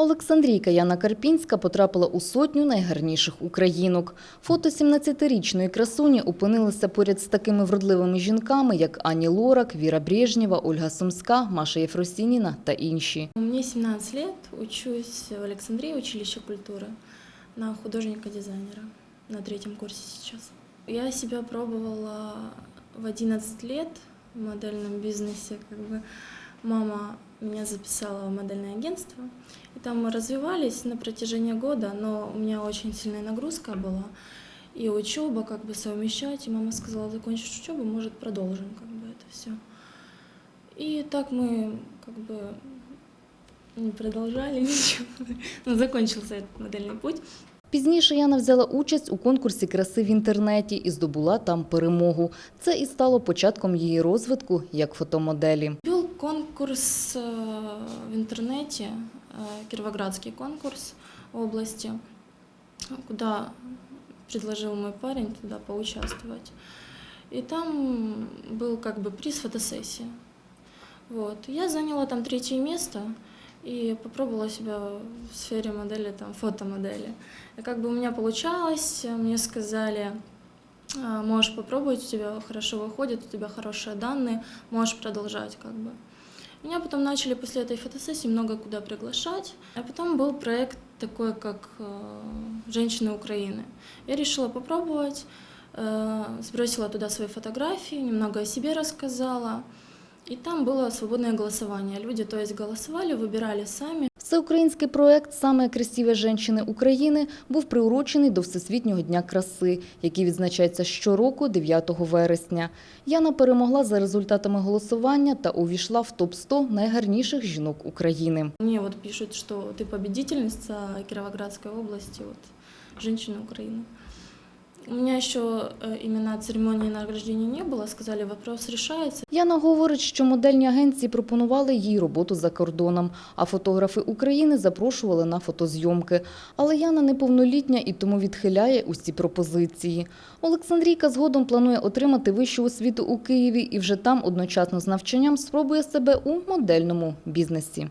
Олександрійка Яна Карпінська потрапила у сотню найгарніших українок. Фото 17-річної красуні опинилися поряд з такими вродливими жінками, як Ані Лорак, Віра Брежнєва, Ольга Сумська, Маша Єфросініна та інші. Мне 17 лет, учусь в Александрии, училище культуры, на художника-дизайнера, на третьем курсе сейчас. Я себя пробовала в 11 лет в модельном бизнесе. Как бы мама меня записала в модельное агентство, и там мы развивались на протяжении года, но у меня очень сильная нагрузка была, и учеба как бы совмещать, и мама сказала, закончишь учебу, может, продолжим как бы это все. И так мы как бы не продолжали ничего. Ну, закончился этот модельный путь. Пізніше Яна взяла участь у конкурсі краси в інтернеті і здобула там перемогу. Це і стало початком її розвитку як фотомоделі. Конкурс э, в интернете, э, Кировоградский конкурс области, куда предложил мой парень туда поучаствовать. И там был как бы приз фотосессия. Вот. Я заняла там третье место и попробовала себя в сфере модели, там, фотомодели. И как бы у меня получалось, мне сказали, «А, можешь попробовать, у тебя хорошо выходит, у тебя хорошие данные, можешь продолжать как бы. Меня потом начали после этой фотосессии много куда приглашать. А потом был проект такой, как э, «Женщины Украины». Я решила попробовать, э, сбросила туда свои фотографии, немного о себе рассказала. И там было свободное голосование. Люди, то есть, голосовали, выбирали сами. Всеукраїнський проект «Саме красиві жінки України» був приурочений до Всесвітнього дня краси, який відзначається щороку 9 вересня. Яна перемогла за результатами голосування та увійшла в топ-100 найгарніших жінок України. Мне вот пишут, что ты победительница Кировоградской области, вот, женщины Украины. У меня еще э, именно церемонии награждения не было, сказали, вопрос решается. Яна говорить, що модельні агенції пропонували їй роботу за кордоном, а фотографи України запрошували на фотозйомки. Але Яна неповнолітня і тому відхиляє усі пропозиції. Олександрійка згодом планує отримати вищу освіту у Києві і вже там одночасно з навчанням спробує себе у модельному бізнесі.